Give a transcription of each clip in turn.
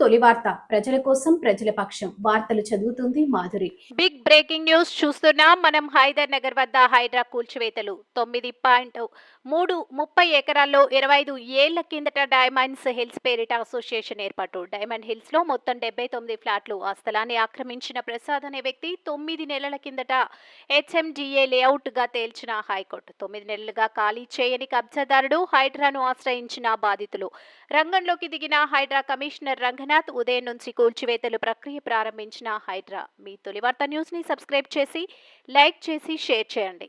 తొలి వార్త. ప్రజల కోసం ప్రజల పక్షం. వార్తలు చదువుతుంది మాధురి. బిగ్ బ్రేకింగ్ న్యూస్ చూస్తున్నా. మనం హైదర్ నగర్ వద్ద హైడ్రా కూల్చివేతలు. తొమ్మిది పాయింట్ మూడు ముప్పై ఎకరాల్లో ఇరవై ఐదు ఏళ్ళ కిందట డైమండ్స్ హిల్స్ పేరిట అసోసియేషన్ ఏర్పాటు. డైమండ్ హిల్స్లో మొత్తం డెబ్బై తొమ్మిది ఫ్లాట్లు. ఆ స్థలాన్ని ఆక్రమించిన ప్రసాద్ అనే వ్యక్తి తొమ్మిది నెలల కిందట హెచ్ఎండిఏ లేఅవుట్గా తేల్చిన హైకోర్టు. తొమ్మిది నెలలుగా ఖాళీ చేయని కబ్జాదారుడు హైడ్రాను ఆశ్రయించిన బాధితులు. రంగంలోకి దిగిన హైడ్రా కమిషనర్ శ్రీనాథ్ ఉదయం నుంచి కూల్చివేతలు ప్రక్రియ ప్రారంభించిన హైడ్రా. మీ తొలి వార్త సబ్స్క్రైబ్ చేసి లైక్ చేసి షేర్ చేయండి.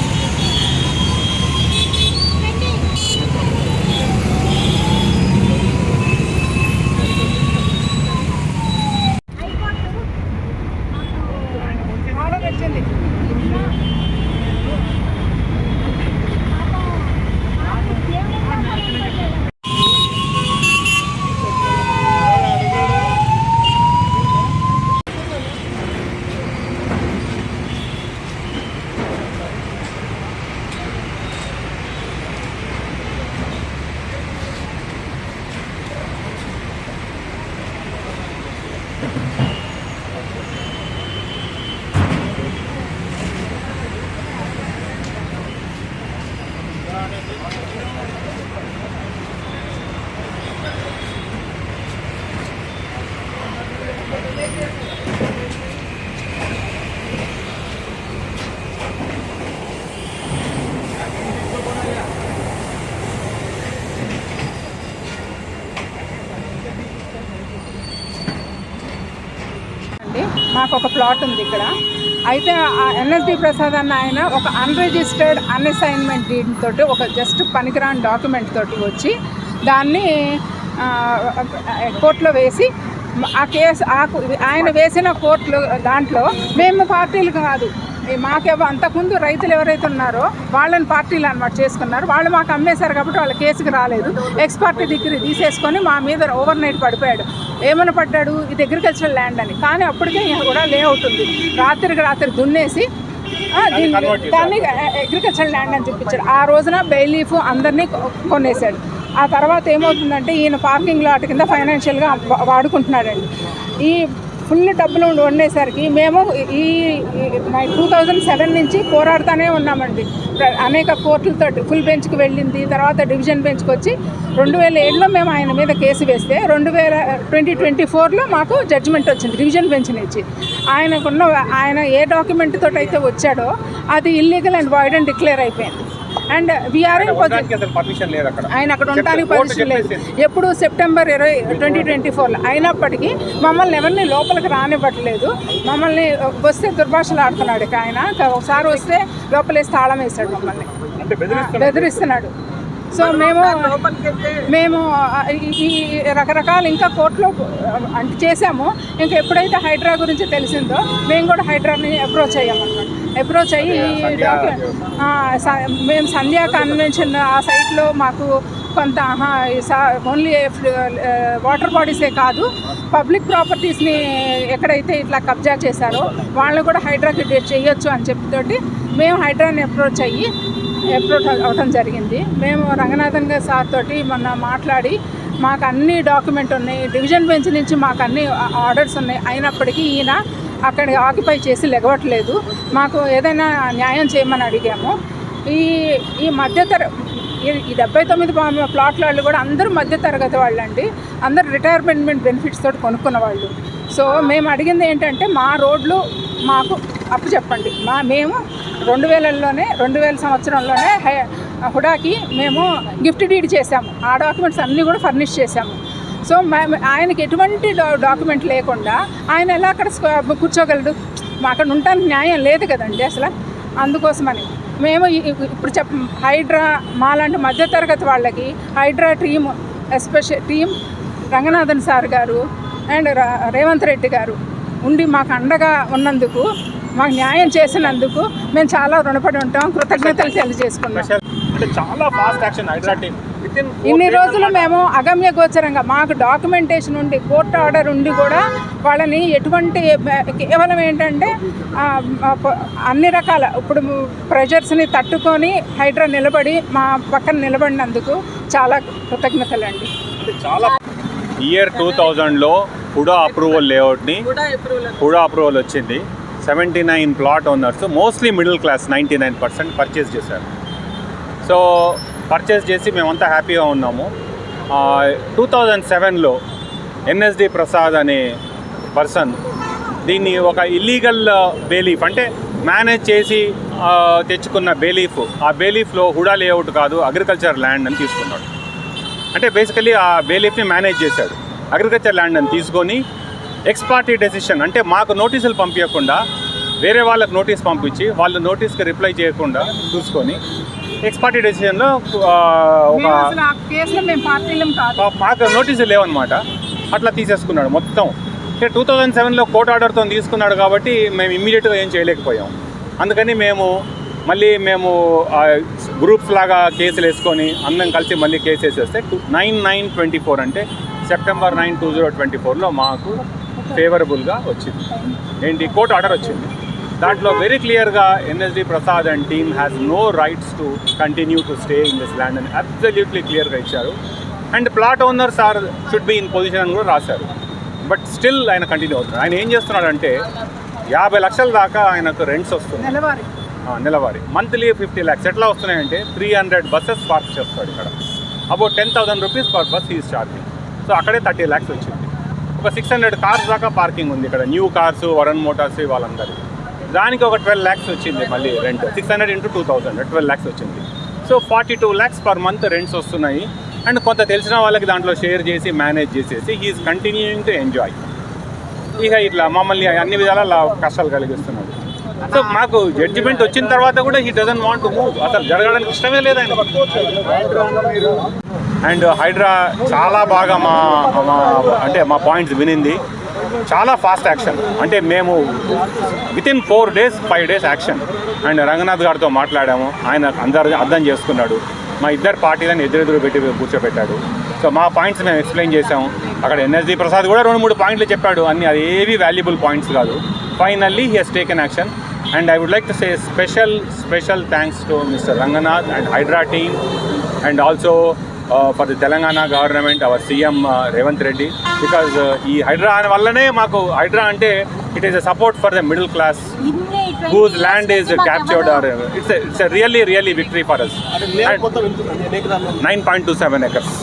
అండి మాకు ఒక ప్లాట్ ఉంది ఇక్కడ. అయితే ఆ ఎన్ఎస్డి ప్రసాద్ అన్న ఆయన ఒక అన్రిజిస్టర్డ్ అన్అసైన్మెంట్ డీడ్ తోటి ఒక జస్ట్ పనికిరాని డాక్యుమెంట్ తోటి వచ్చి దాన్ని కోర్టులో వేసి ఆ కేసు ఆ ఆయన వేసిన కోర్టులో దాంట్లో మేము పార్టీలు కాదు. ఈ మాకేవో అంతకుముందు రైతులు ఎవరైతే ఉన్నారో వాళ్ళని పార్టీలు అనమాట చేసుకున్నారు. వాళ్ళు మాకు అమ్మేశారు కాబట్టి వాళ్ళ కేసుకి రాలేదు. ఎక్స్పర్ట్ డిగ్రీ తీసేసుకొని మా మీద ఓవర్ నైట్ పడిపోయాడు. ఏమైనా పడ్డాడు? ఇది అగ్రికల్చరల్ ల్యాండ్ అని. కానీ అప్పటికే కూడా లేఅవుట్ ఉంది. రాత్రికి రాత్రి దున్నేసి దీన్ని- దాన్ని అగ్రికల్చరల్ ల్యాండ్ అని చూపించాడు ఆ రోజున బెయిలీఫ్ అందరినీ కొనేసాడు ఆ తర్వాత ఏమవుతుందంటే ఈయన పార్కింగ్ లాట్ కింద ఫైనాన్షియల్గా వాడుకుంటున్నాడండి. ఈ ఫుల్ డబ్బులు వండేసరికి మేము ఈ టూ థౌజండ్ సెవెన్ నుంచి పోరాడుతూనే ఉన్నామండి. అనేక కోర్టులతో ఫుల్ బెంచ్కి వెళ్ళింది తర్వాత డివిజన్ బెంచ్కి వచ్చి రెండు వేల ఏడులో మేము ఆయన మీద కేసు వేస్తే రెండు వేల ట్వంటీ ట్వంటీ ఫోర్లో మాకు జడ్జిమెంట్ వచ్చింది డివిజన్ బెంచ్ నుంచి. ఆయనకున్న ఆయన ఏ డాక్యుమెంట్ అయితే వచ్చాడో అది illegal and void and declare అయిపోయింది. అండ్ వీఆర్ ఇన్ ఆయన అక్కడ ఉండడానికి కోర్టు పర్మిషన్ లేదు. ఎప్పుడు సెప్టెంబర్ ఇరవై ట్వంటీ ట్వంటీ ఫోర్లో అయినప్పటికీ మమ్మల్ని ఎవరిని లోపలికి రానివ్వట్లేదు. మమ్మల్ని వస్తే దుర్భాషలు ఆడుతున్నాడు ఇక ఆయన. ఒకసారి వస్తే లోపలేసి తాళం వేస్తాడు మమ్మల్ని. బెదిరిస్తున్నాడు. సో మేము మేము ఈ రకరకాల ఇంకా కోర్టులో అంటే చేసాము ఇంకా ఎప్పుడైతే హైడ్రా గురించి తెలిసిందో మేము కూడా హైడ్రాని అప్రోచ్ అయ్యామన్నమాట. అప్రోచ్ అయ్యి మేము సంధ్యా కన్వెన్షన్ ఆ సైట్లో మాకు కొంత ఓన్లీ వాటర్ బాడీసే కాదు. పబ్లిక్ ప్రాపర్టీస్ని ఎక్కడైతే ఇట్లా కబ్జా చేశారో వాళ్ళని కూడా హైడ్రాకి చేయొచ్చు అని చెప్పితోటి మేము హైడ్రాని అప్రోచ్ అయ్యి అప్రోచ్ అవడం జరిగింది. మేము రంగనాథన్ గారి సార్ తోటి మొన్న మాట్లాడి మాకు అన్ని డాక్యుమెంట్ ఉన్నాయి. డివిజన్ బెంచ్ నుంచి మాకు అన్ని ఆర్డర్స్ ఉన్నాయి. అయినప్పటికీ ఈయన అక్కడ ఆక్యుపై చేసి లెగవట్లేదు. మాకు ఏదైనా న్యాయం చేయమని అడిగాము. ఈ ఈ మధ్యతర ఈ- డెబ్బై తొమ్మిది ప్లాట్ల వాళ్ళు కూడా అందరూ మధ్య తరగతి వాళ్ళు అండి అందరూ రిటైర్మెంట్ బెనిఫిట్స్ తోటి కొనుక్కున్న వాళ్ళు. సో మేము అడిగింది ఏంటంటే మా రోడ్లు మాకు అప్పు చెప్పండి. మా మేము రెండు వేలలోనే రెండు వేల సంవత్సరంలోనే హుడాకి మేము గిఫ్ట్ డీడ్ చేసాము ఆ డాక్యుమెంట్స్ అన్నీ కూడా ఫర్నిష్ చేసాము సో మేము ఆయనకి ఎటువంటి డా- డాక్యుమెంట్ లేకుండా ఆయన ఎలా అక్కడ కూర్చోగలడు? అక్కడ ఉండటానికి న్యాయం లేదు కదండి అసలు. అందుకోసమని మేము ఇప్పుడు చెప్ హైడ్రా మాలాంటి మధ్యతరగతి వాళ్ళకి Hydraa team special team Ranganathan sir garu and Revanth Reddy garu ఉండి మాకు అండగా ఉన్నందుకు మాకు న్యాయం చేసినందుకు మేము చాలా రుణపడి ఉంటాం. కృతజ్ఞతలు తెలియజేసుకున్నాం చాలా ఫాస్ట్ యాక్షన్ హైడ్రా టీం ఇన్ని రోజులు మేము అగమ్య గోచరంగా మాకు డాక్యుమెంటేషన్ ఉండి కోర్టు ఆర్డర్ ఉండి కూడా వాళ్ళని ఎటువంటి కేవలం ఏంటంటే అన్ని రకాల ఇప్పుడు ప్రెషర్స్ని తట్టుకొని హైడ్రా నిలబడి మా పక్కన నిలబడినందుకు చాలా కృతజ్ఞతలు అండి చాలా ఇయర్ టూ థౌజండ్లో హుడా అప్రూవల్ లేఅవుట్ని హుడా అప్రూవల్ వచ్చింది seventy nine plot owners mostly middle class ninety nine percent purchase చేశారు. సో పర్చేస్ చేసి మేమంతా హ్యాపీగా ఉన్నాము. టూ థౌజండ్ సెవెన్లో ఎన్ఎస్డి ప్రసాద్ అనే పర్సన్ దీన్ని ఒక ఇల్లీగల్ బేలీఫ్ అంటే మేనేజ్ చేసి తెచ్చుకున్న బేలీఫ్ ఆ బేలీఫ్లో హుడా లేఅవుట్ కాదు అగ్రికల్చర్ ల్యాండ్ అని తీసుకున్నాడు. అంటే బేసికలీ ఆ బేలీఫ్ని మేనేజ్ చేశాడు. అగ్రికల్చర్ ల్యాండ్ అని తీసుకొని ఎక్స్పార్టీ డెసిషన్ అంటే మాకు నోటీసులు పంపించకుండా వేరే వాళ్ళకి నోటీస్ పంపించి వాళ్ళు నోటీస్కి రిప్లై చేయకుండా చూసుకొని ఎక్స్పార్టీ డెసిషన్లో ఒక మాకు నోటీసులు లేవన్నమాట. అట్లా తీసేసుకున్నాడు మొత్తం. అంటే టూ థౌజండ్ సెవెన్లో కోర్ట్ ఆర్డర్తో తీసుకున్నాడు కాబట్టి మేము ఇమ్మీడియట్గా ఏం చేయలేకపోయాం. అందుకని మేము మళ్ళీ మేము గ్రూప్స్ లాగా కేసులు వేసుకొని అందరం కలిసి మళ్ళీ కేసు వేసేస్తే నైన్ నైన్ ట్వంటీ ఫోర్ అంటే September nine two zero twenty ఫోర్లో మాకు ఫేవరబుల్గా వచ్చింది. ఏంటి? కోర్ట్ ఆర్డర్ వచ్చింది. దాంట్లో వెరీ క్లియర్గా NSD Prasad and team has no rights to continue to stay in this land అని అబ్సల్యూట్లీ క్లియర్గా ఇచ్చారు. And plot owners are should be in position అని కూడా రాశారు. బట్ స్టిల్ ఆయన కంటిన్యూ అవుతున్నాడు. ఆయన ఏం చేస్తున్నాడంటే యాభై లక్షల దాకా ఆయనకు రెంట్స్ వస్తుంది నెలవారీ. మంత్లీ ఫిఫ్టీ ల్యాక్స్ ఎట్లా వస్తున్నాయంటే త్రీ హండ్రెడ్ బస్సెస్ పార్క్ చేస్తాడు ఇక్కడ. About ten thousand rupees per bus is charging so అక్కడే థర్టీ ల్యాక్స్ వచ్చింది. ఒక సిక్స్ హండ్రెడ్ కార్స్ దాకా పార్కింగ్ ఉంది ఇక్కడ. న్యూ కార్స్ వరన్ మోటార్స్ వాళ్ళందరూ దానికి ఒక ట్వెల్వ్ ల్యాక్స్ వచ్చింది మళ్ళీ rent six hundred into two thousand twelve lakhs వచ్చింది. So forty two lakhs per month rents వస్తున్నాయి. అండ్ కొంత తెలిసిన వాళ్ళకి దాంట్లో షేర్ చేసి మేనేజ్ చేసేసి హీఈస్ కంటిన్యూయింగ్ టు ఎంజాయ్ ఇక ఇట్లా మమ్మల్ని అన్ని విధాల కష్టాలు కలిగిస్తున్నాడు. సో మాకు జడ్జిమెంట్ వచ్చిన తర్వాత కూడా హీ డజన్ వాంట్ మూవ్ అసలు జరగడానికి ఇష్టమే లేదు ఆయన. అండ్ హైడ్రా చాలా బాగా మా మా అంటే మా పాయింట్స్ వినింది. చాలా ఫాస్ట్ యాక్షన్ అంటే మేము within four days five days action and Ranganath గారితో మాట్లాడాము. ఆయన అందరు అర్థం చేసుకున్నాడు. మా ఇద్దరు పార్టీలను ఎదురెదురు పెట్టి కూర్చోబెట్టాడు. సో మా పాయింట్స్ మేము ఎక్స్ప్లెయిన్ చేసాము అక్కడ ఎన్ఎస్డి ప్రసాద్ కూడా రెండు మూడు పాయింట్లు చెప్పాడు. అన్ని అది ఏవి వాల్యుబుల్ పాయింట్స్ కాదు. Finally he has taken action and I would like to say special special thanks to mister Ranganath and Hydraa team and also for the Telangana government our CM Revanth Reddy because ఈ హైడ్రా వల్లనే మాకు హైడ్రా అంటే it is a support for the middle class whose land is captured or it's it's really really victory for us nine point two seven acres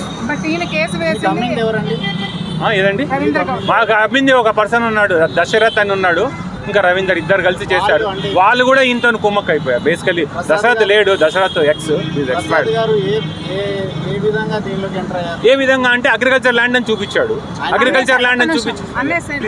ఏదండి? మాకు అభింది ఒక person ఉన్నాడు దశరథ్ అని ఉన్నాడు. ఇంకా రవీందర్ ఇద్దరు కలిసి చేశారు. వాళ్ళు కూడా ఇంత కుమ్మక్ అయిపోయారు బేసికలీ దశరథ్ లేడు దశరథ్ ఎక్స్ ఎక్స్పైర్డ్ ఏ విధంగా అంటే అగ్రికల్చర్ ల్యాండ్ అని చూపించాడు. అగ్రికల్చర్ ల్యాండ్ అని చూపించి అన్ఎస్ఐన్